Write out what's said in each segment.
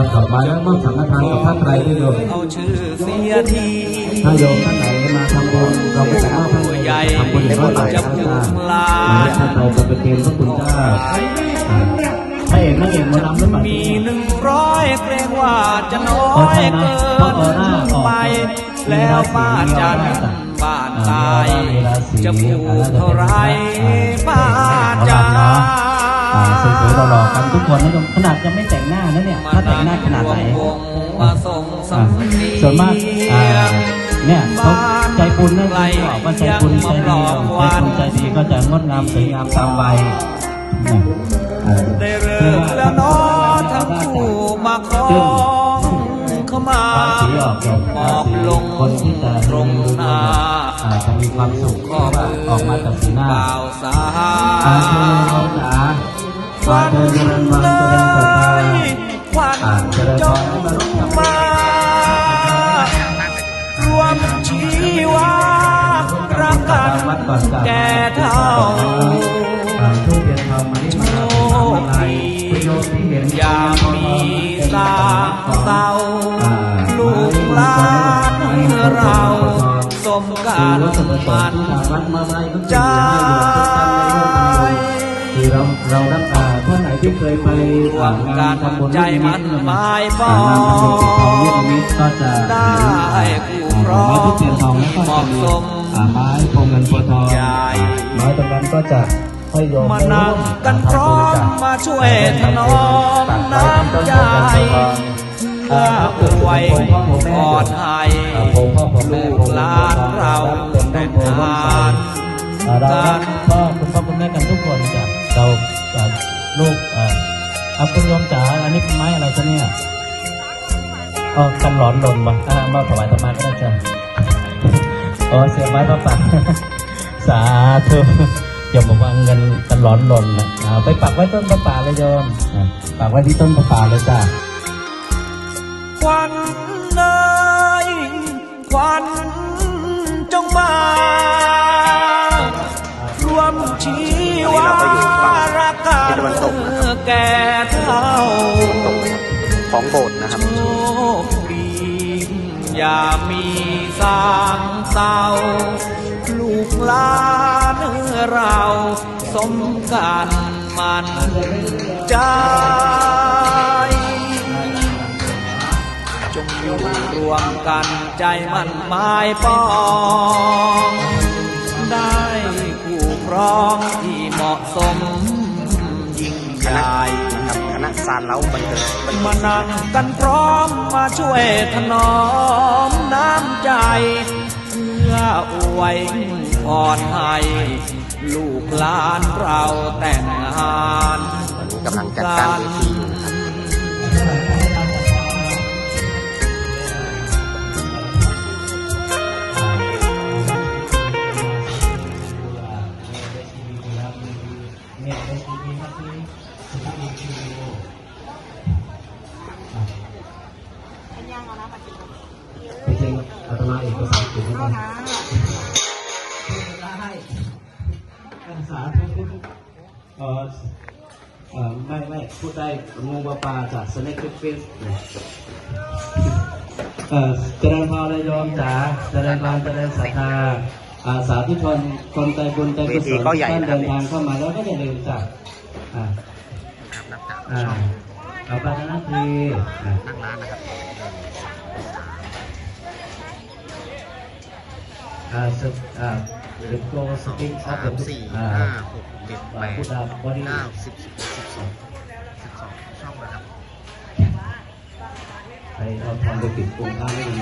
รับดอกไม้และมอบสังฆทานกับท่านไตรด้วยโยมเอาชื่อเสียทีถ้าโยมท่านไหนมาทำบุญเราก็จะมอบท่านผู้ใหญ่ทำบุญในวันไหนจะท่านพึงจ้าลาท่านไตรจะเป็นเกณฑ์พระคุณเจ้าอ่าพระเอกนางเอกหมาลำหรือเปล่ามีหนึ่งร้อยเกรงว่าจะน้อขอยใช่นะเกิเพราะออร่าออกไป แล้วป้าจันบ้านตาย จะผูกเท่าไรป้าจ๋าอ่า สวยๆหล่อๆกันทุกคนนะโยมขนาดยังไม่แต่งหน้านะเนี่ยถ้าแต่งหน้าขนาดไหนวงมาส่งสำเนียงส่วนมากอ่าเนี่ยเขาใจบุญนะที่บอกว่าใจบุญใจดีใจบุญใจดีก็จะงดงามสวยงามตามวัยเนี่ยอ่าได้เริ่มแล้วเน้อทั้งคู่มาคล้องเข้ามาสีออกดอกหมอบลงคนที่จะตรงหน้าอ่าจะมีความสุขเพข้อราะว่ามือออกมาจากสีหน้าบ่าวสาอ่ วันเจริญสุขภาพควันจงมารวมทำบุญมา รวมชีวารักกันแก่เท่าอย่าทำอะไรประโยชน์ที่เห็นยามมีสาเศร้าลูกหลานเราสมการมันใจเราเรา เคยไปรวมกันใจมันหมายปองงานทำบุญปิดทอกได้คู่ครองเหมาะสมไม้พงเงินโพอทองไม้ตรงนั้นก็จะให้โยมมานั่งกันพร้อมมาช่วยถนอมน้ำใจเพื่ออวยพรให้ลูกหลานเราได้ทานอ่าเรารักพ่อคุณพ่อคุณแม่กันทุกคนจ้ะเราลูก อ่าเอาคุณโยมจ๋าอันนี้เป็นไม้อะไรคะเนี่ยอ๋อกันหลอนลมบ่อ่ามาถวายธรรมาก็ได้จ้ะอ๋อเสียไม้พระป่าสาธุอย่าบอกว่าเงินกันหลอนลนนะอ่าไปปักไว้ต้นพระป่าเลยโยมอ่าปักไว้ที่ต้นพระป่าเลยจ้ะควันเนยควันจงมารวมชีวา รันตกกันแก่เท่าของโบสถ์นะครับโชคดีอย่ามีสางเศร้าลูกหลานเราสมกันมันใจจงอยู่รวมกันใจมันหมายปอง ได้คู่ครองที่เหมาะสม ยิ่งใหคณะญ่นะครับคณะซานเล้าบันเทิงมานั่งกันพร้อมมาช่วยถนอมน้ำใจเพื่ออวยพรให้ลูกหลานเราแต่งงานกำลังจัดการเวที จากสเน็กฟิสเอ่อเจริญพรเลยโยมจ๋าเจริญพรเจริญศรัทธาอาสาธุชนคนใจบุญใจกุศลเวทีก็ใหญ่ท่านนะครับเดินทางเข้ามาแล้วก็อย่าลืมจ้ะอ่านับจากอ่าช่องเอาไปนะทีอ่านั่งร้านนะครับอ่าสอ่าเดโกสสองติ๊กออสาฟเดมอะสี่อ่าห้าหกเจ็ดแปดพูดเอาบอดี้เก้าสิบสิบเอ็ดสิบสอง ไปเอาทำไปปิดกลุ่มข้างไม่ดี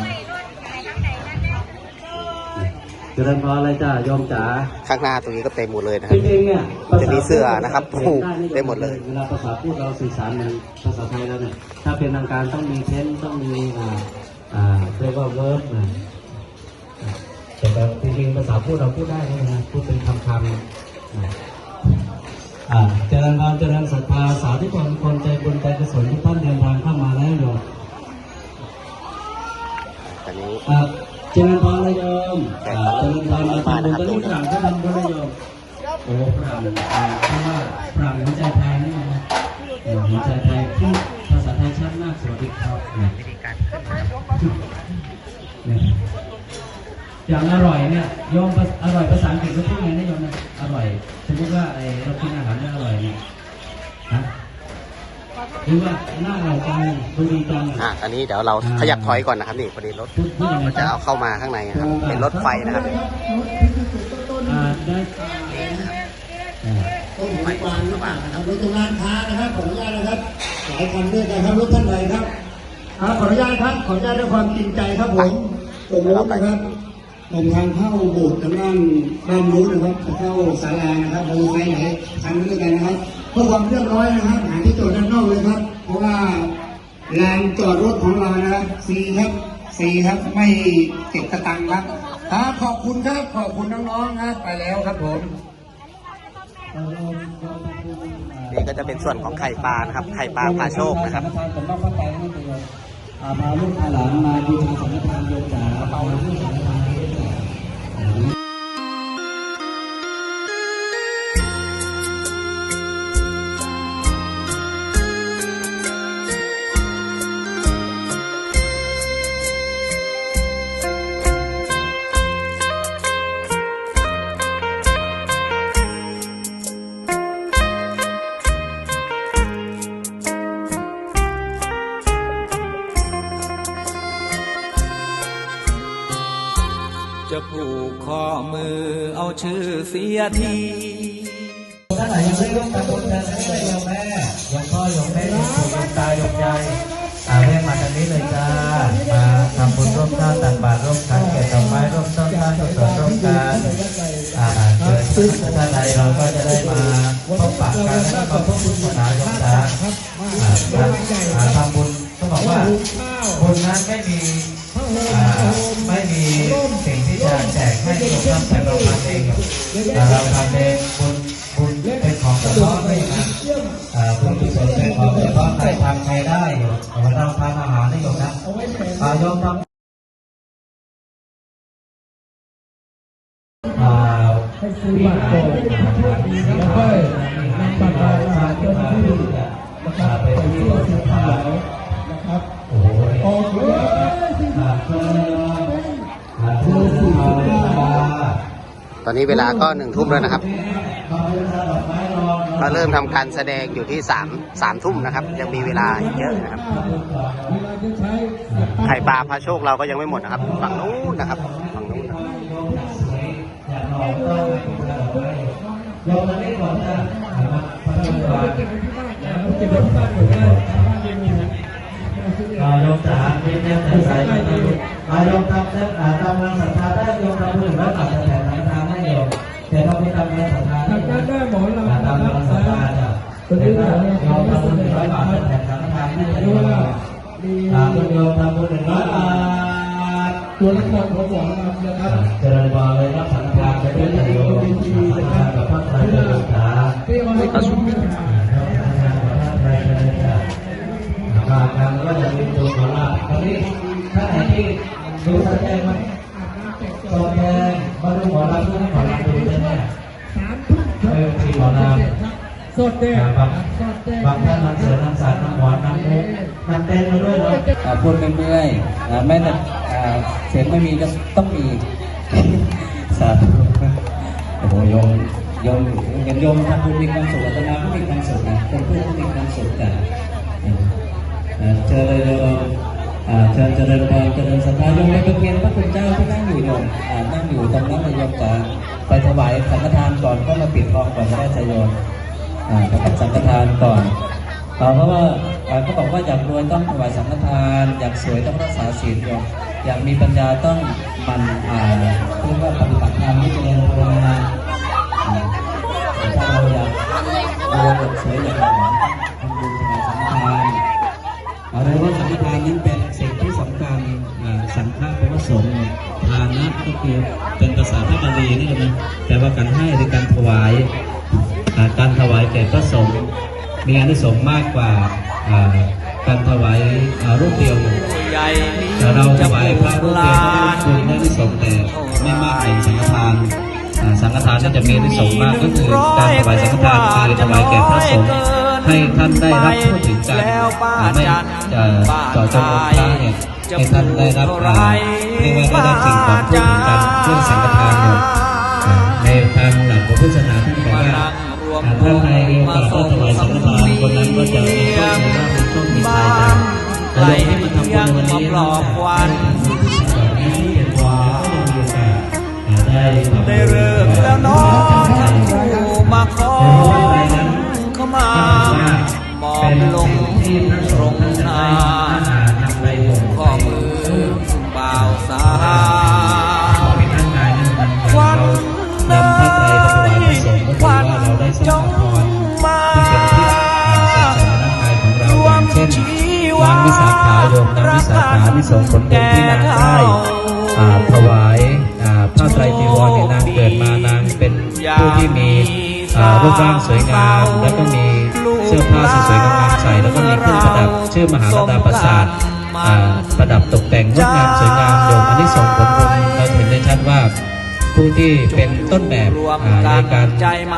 เจริญพรอะไรจ้าโยมจ๋าข้างหน้าตรงนี้ก็เต็มหมดเลยนะคจรับ ริงๆเนี่ยจะมีเสื้อนะครับภาษาพูดได้หมดเลย เวลาภาษาพูดเราสื่อสารเหมือนภาษาไทยแล้วเนี่ย ถ้าเป็นทางการต้องมีเทนต้องมีอ่าอ่าเรียกว่าเวิร์บนะแต่แบบจริงๆภาษาพูดเราพูดได้นะพูดเป็นคำๆนะอ่าเจริญพรเจริญศรัทธาสาธุชนคนใจบุญใจกุศลทุกท่านเดินทาง ครับเจริญพรเลยโยมเจริญพรมาทำบุญตอนนี้ฝรั่งก็ทำบุญเลยโยมโอ้ฝรั่งเพราะว่าฝรั่งหัวใจไทยนี่นะหัวใจไทยที่ภาษาไทยชัดมากสวัสดีครับนี่อย่างอร่อยเนี่ยยอมอร่อยภาษาอังกฤษก็พูดไงนะโยมนะอร่อยสมมติว่าไอเรากินอาหารไม่อร่อยเนี่ย หรือว่าหน้าเราจังดูดีจังอะตอนนี้เดี๋ยวเราขยับถอยก่อนนะครับนี่พอดีรถพูดพูดยังไงมันจะเอาเข้ามาข้างในนะครับ เป็นรถไฟนะครับอ่าได้อ่าต้นไม้กวางหรือเปล่านะครับรถตรงร้านค้านะครับขออนุญาตนะครับหลายคันด้วยกันครับรถท่านใดครับครับขออนุญาตครับขออนุญาตด้วยความจริงใจครับผมตรงนู้นนะครับ ตรงทางเข้าโบสถ์ทางด้านด้านนู้นนะครับจะเข้าศาลานะครับเราไปไหนคันด้วยกันนะครับเพื่อความเรียบร้อยนะครับหาที่จอดด้านนอกเลยครับ เพราะว่าลานจอดรถของเรานะครับฟรีครับฟรีครับไม่เก็บกระตังค์ครับครับขอบคุณครับขอบคุณน้องๆครับไปแล้วครับผมนี่ก็จะเป็นส่วนของไข่ปลานะครับ ไข่ปลาพาโชคนะครับสังฆทานผมต้องเข้าไปนั่นเองอ่ามาลูกมาหลานมาบูชาสังฆทานโยมจ๋าเอาลูกสังฆทาน ชื่อเสียทีท่านไหนยังไม่ร่วมทำบุญกันให้เลยโยมแม่โยมพ่อโยมแม่โยมปู่โยมตาโยมยายอาเรียกมาทางนี้เลยจ้ามาทำบุญร่วมข้าวตักบาตรร่วมกันเก็บดอกไม้ร่วมต้นข้าวต้นสวนร่วมกันอ่าเกิดท่านใดเราก็จะได้มาพบปะกันแล้วก็พบพุทธศาสนาโยมจ้าอ่าอ่าทำบุญต้องบอกว่าบุญนั้นไม่มี องอ่าเราทำเองบุญบุญเป็นของเฉพาะไม่นะอ่าบุญกุศลเป็นของเฉพาะใครทำใครได้อยู่เราทำอาหารให้โยมนะอ่าโยมทำอ่าวิหารแล้วก็นำปัจจัยมาเพื่อที่จะไปที่วัดสุขาวนะครับโอ้โหโอ้โอนนี้เวลาก็หนึ่งทุ่มแล้วนะครับ ก็เริ่มทำการแสดงอยู่ที่สามสามทุ่มนะครับ ยังมีเวลาอีกเยอะนะครับ ไข่ปลาพาโชคเราก็ยังไม่หมดนะครับ ฝั่งนู้นนะครับฝั่งนู้นนะครับโยมมาเล่นก่อนนะพระพุทธบาทโยมจ๋ามีเรื่องใส่ใส่โยมทำเส้นทำงานศรัทธาได้โยมทำบุญแล้วตัดแต่ แต่เราไม่ทำงานศรัทธาได้ทำได้หมอลำทำงานศรัทธาจ้ะแต่ถ้าโยมทำบุญหนึ่งร้อยบาทแต่แผ่นทางทางให้โยมอ่าคุณโยมทำบุญหนึ่งร้อยบาทตัวละครของหมอลำนะครับเจริญพรเลยรับสังฆทานไปด้วยนะโยมสังฆทานกับพระไตรปิฎกจ๋าที่เอาให้คุณมากันก็จะมีตัวขอลาตอนนี้ท่านไหนที่ดูสนใจไหม สดเด็ดบางบางท่านนำเสือนำสารนำหมอนนำมุกนำเต้นมาด้วยเนาะพูดเมื่อยๆแม้แต่เสียงไม่มีก็ต้องมีสาธุโอ้โหยมโยมเห็นโยมทำบุญมีความสุขตมาก็มีความสุขนะคนพูดก็มีความสุขแต่เอ่อเจริญอ่าเจริญเจริญพรเจริญศรัทธาโยมไปเป็นเพียงพระคุณเจ้าที่นั่งอยู่โยมนั่งอยู่ตรงนั้นเลยโยมจะไปถวายสังฆทานก่อนก็มาปิดทองก่อนก็ได้จะโยม ถวายสังฆทานก่อนเพราะว่าอ่าบอกว่าอยากรวยต้องถวายสังฆทาน อยากสวยต้องรักษาศีลโยอยากมีปัญญาต้องมันอ่าเรียกว่าปฏิบัติธรรมที่เจริญภาวนาอ่าถ้าเราอยากรวยอยากสวยอยากหล่อทำบุญถวายสังฆทานเอาเลยว่าสังฆทานนั้นเป็นสิ่งที่สำคัญสังฆะแปลว่าสงฆ์ทานะก็คือเป็นภาษาพระบาลีนี่นะแต่ว่าการให้หรือการถวาย การถวายแก่พระสงฆ์มีอานิสงส์มากกว่าการถวายรูปเดียวอยู่ใหญ่นี้แต่เราถวายพระรูปเดียวานได้คุณได้อานิสงส์แต่ไม่มากเหมือนสังฆทานสังฆทานนี่จะมีอานิสงส์มากก็คือการถวายสังฆทานคือถวายแก่พระสงฆ์ให้ท่านได้รับทั่วถึงกันไม่จะจาะจงองค์พระเนี่ยให้ท่านได้รับอ่าเรียกว่าได้รับสิ่งของผู้เหมือนกันเรื่องสังฆทานเนี่ย อ่าท่านใดมีโอกาสก็ถวายสังฆทานคนนั้นก็จะมีโชคมีลาภมีโชคมีชัยกันแต่โยมที่มาทำบุญวันนี้นะแบบนี้เป็นความก็ยังมีโอกาสอ่าได้ได้เริ่มแล้วน้องทั้งคู่มาขอเข้ามามอบลงตรงหน้าข้อมือบ่าวสาว รูปร่างสวยงาม แล้วก็มีเสื้อผ้าสวยๆงามใส่แล้วก็มีเครื่องประดับชื่อมหาลดาประสาทประดับตกแต่งงดงามสวยงามโยมอันนี้ส่งผลบุญเราเห็นได้ชัดว่าผู้ที่เป็นต้นแบบในการ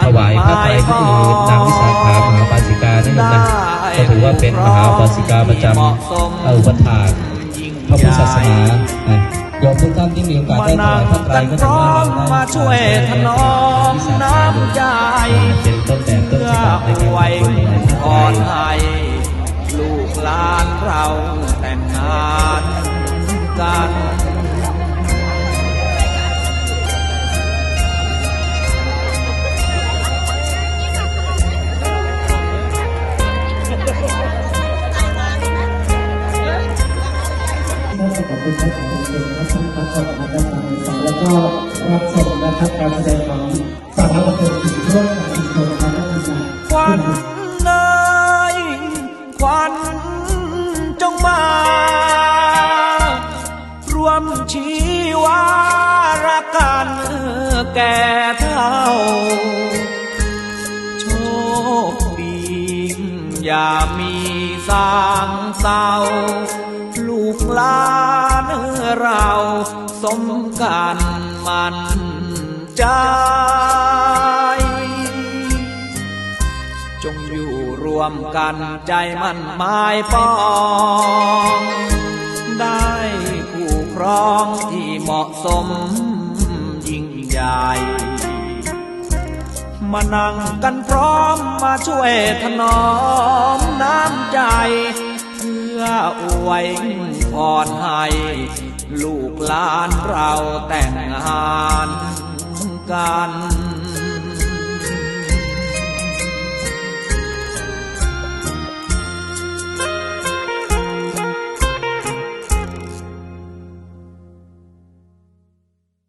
ถวายผ้าไตรก็คือนางวิสาขามหาปาสิกานั่นเองนะก็ถือว่าเป็นมหาปาสิกาประจำอาอุปถากพระพุทธศาสนา โยมทุกท่านที่มีโอกาสได้ถวายผ้าไตรกันก็พถือว่าเราได้มาช่วยถนอมน้ำใจเป็นต้นแบบต้นฉบับในการวยทำบุญถวายพผ้ารไตรให้ลูกหลานเราแต่งงานกันขอบคุณครับ ขอบคุณครับทั้งทั้งสองนะครับแล้วก็รับชมนะครับการแสดงของสาวบันเทิงร่วมกับอีกคนนะครับก็คือควันเนยควันจงมา รวมชีวารักกันแก่เท่า โชคดีอย่ามีสางเศร้าลูกลา เราสมกันมันใจ จงอยู่รวมกันใจมันหมายปอง ได้คู่ครองที่เหมาะสมยิ่งใหญ่มานั่งกันพร้อมมาช่วยถนอมน้ำใจ เพื่ออวย พรให้ลูกหลานเราแต่งงานกัน